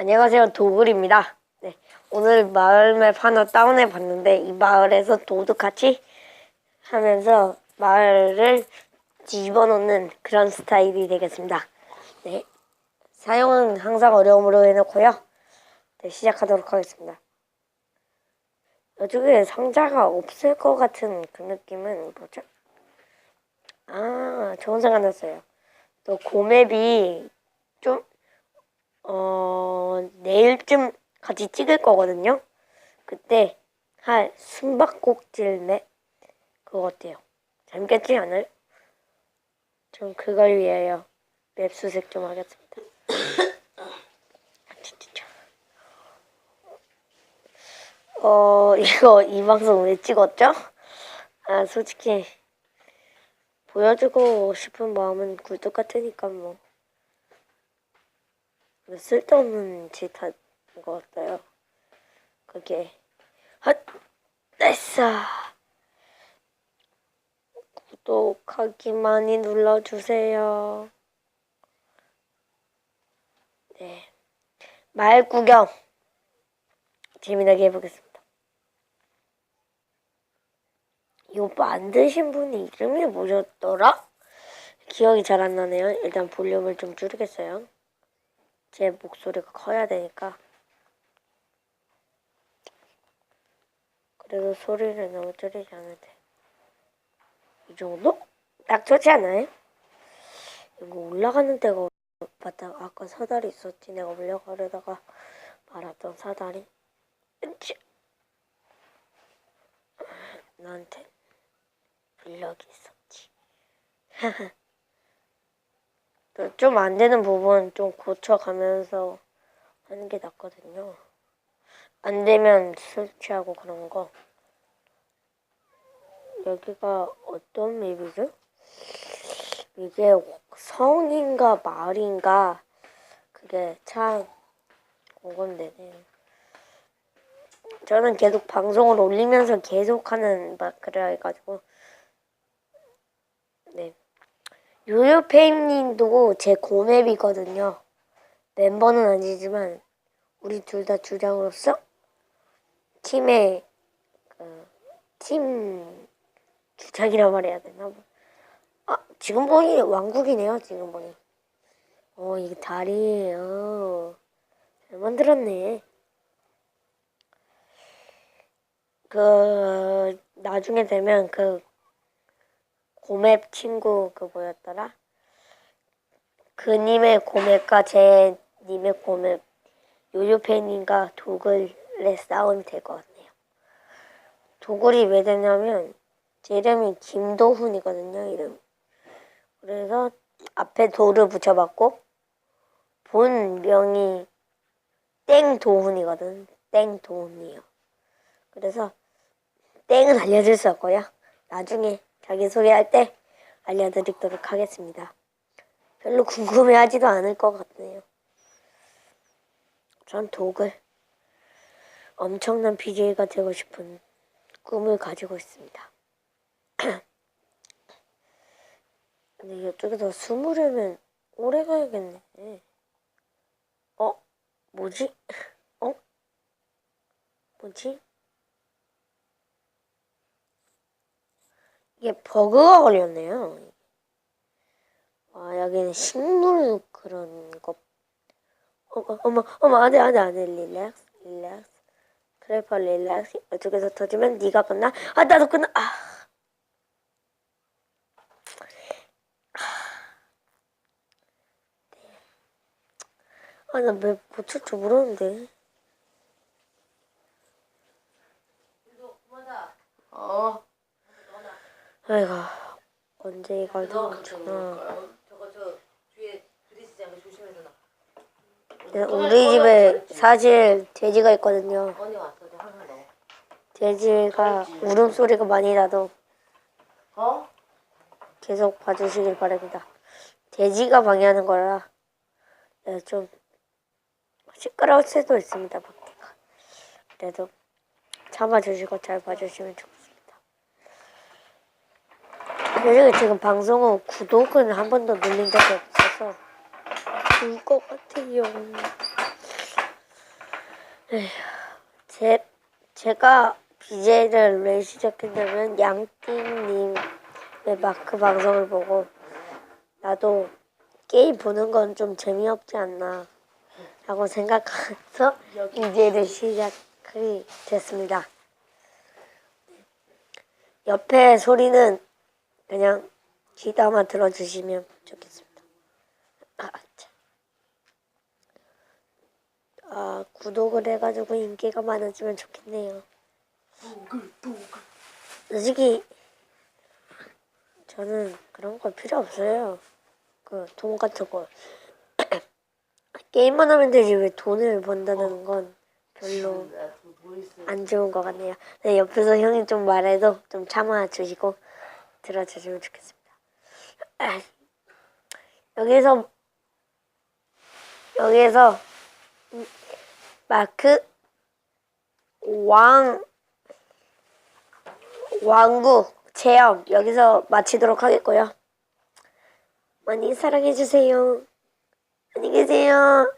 안녕하세요 도굴입니다. 네, 오늘 마을맵 하나 다운해 봤는데 이 마을에서 도둑같이 하면서 마을을 집어넣는 그런 스타일이 되겠습니다. 네, 사용은 항상 어려움으로 해놓고요. 네, 시작하도록 하겠습니다. 이쪽에 상자가 없을 것 같은 그 느낌은 뭐죠? 아, 좋은 생각 났어요. 또 고맵이 좀 어, 내일쯤 같이 찍을 거거든요. 그때 할 숨바꼭질 맵 그거 어때요? 재밌겠지 않아요? 좀 그걸 위하여 맵 수색 좀 하겠습니다. 진짜. 어, 이거 이 방송 왜 찍었죠? 아, 솔직히 보여주고 싶은 마음은 굴뚝 같으니까 뭐. 쓸데없는 짓 한 것 같아요. 그게 헛 됐어. 구독하기 많이 눌러주세요. 네, 말 구경 재미나게 해보겠습니다. 이거 만드신 분이 이름이 뭐였더라? 기억이 잘 안 나네요. 일단 볼륨을 좀 줄이겠어요. 제 목소리가 커야 되니까. 그래도 소리를 너무 줄이지 않아도 돼. 이 정도? 딱 좋지 않아요? 이거 올라가는 데가 맞다. 아까 사다리 있었지. 내가 올라가려다가 말았던 사다리. 으쌰. 나한테 인력이 있었지. 좀 안 되는 부분 좀 고쳐가면서 하는 게 낫거든요. 안 되면 설치하고 그런 거. 여기가 어떤 맵이죠? 이게 성인가 마을인가 그게 참 궁금되네요. 저는 계속 방송을 올리면서 계속 하는 막 그래 해가지고 네. 요요페임님도 제 고맵이거든요. 멤버는 아니지만 우리 둘 다 주장으로서 팀의 그, 팀 주장이라 말해야 되나? 아 지금 보니 왕국이네요. 지금 보니. 어 이게 다리예요. 잘 만들었네. 그 나중에 되면 그 고맵 친구 그 뭐였더라? 그님의 고맵과 제 님의 고맵 요요팬님과 도글의 싸움이 될 것 같네요. 도글이 왜 되냐면 제 이름이 김도훈이거든요. 이름. 그래서 앞에 도를 붙여봤고 본 명이 땡도훈이거든. 땡도훈이요. 그래서 땡은 알려줄 수 없고요. 나중에 자기소개할 때 알려드리도록 하겠습니다. 별로 궁금해하지도 않을 것 같네요. 전 독을 엄청난 BJ가 되고 싶은 꿈을 가지고 있습니다. 근데 이쪽에서 숨으려면 오래 가야겠네. 어? 뭐지? 어? 뭐지? 이게 버그가 걸렸네요. 아, 여기는 식물 그런 거. 어, 어머, 어머, 안 돼, 안 돼, 안 돼. 릴렉스, 릴렉스. 크래퍼 릴렉스. 이쪽에서 터지면 네가 끝나. 아, 나도 끝나. 아. 아, 나왜 못칠 줄 모르는데. 어, 아이고, 언제 이걸 너다 같은 어. 나. 우리 집에 사실 돼지가 있거든요. 돼지가 울음소리가 많이 나도 어? 계속 봐주시길 바랍니다. 돼지가 방해하는 거라 네, 좀 시끄러울 수도 있습니다. 밖에가. 그래도 참아주시고 잘 봐주시면 좋겠습니다. 솔직히 지금 방송 후 구독은 한 번도 눌린 적이 없어서 좋을 것 같아요. 제, 제가 BJ를 왜 시작했냐면 양띵님의 마크 방송을 보고 나도 게임 보는 건 좀 재미없지 않나 라고 생각해서 BJ를 시작이 됐습니다. 옆에 소리는 그냥 귀담아 들어주시면 좋겠습니다. 아, 참. 아, 구독을 해가지고 인기가 많아지면 좋겠네요. 솔직히 저는 그런 거 필요 없어요. 그 돈 같은 거 게임만 하면 되지 왜 돈을 번다는 건 별로 뭐 있어? 안 좋은 것 같네요. 네, 옆에서 형이 좀 말해도 좀 참아 주시고 들어주시면 좋겠습니다. 아, 여기서 여기서 마크 왕 왕국 체험 여기서 마치도록 하겠고요. 많이 사랑해 주세요. 안녕히 계세요.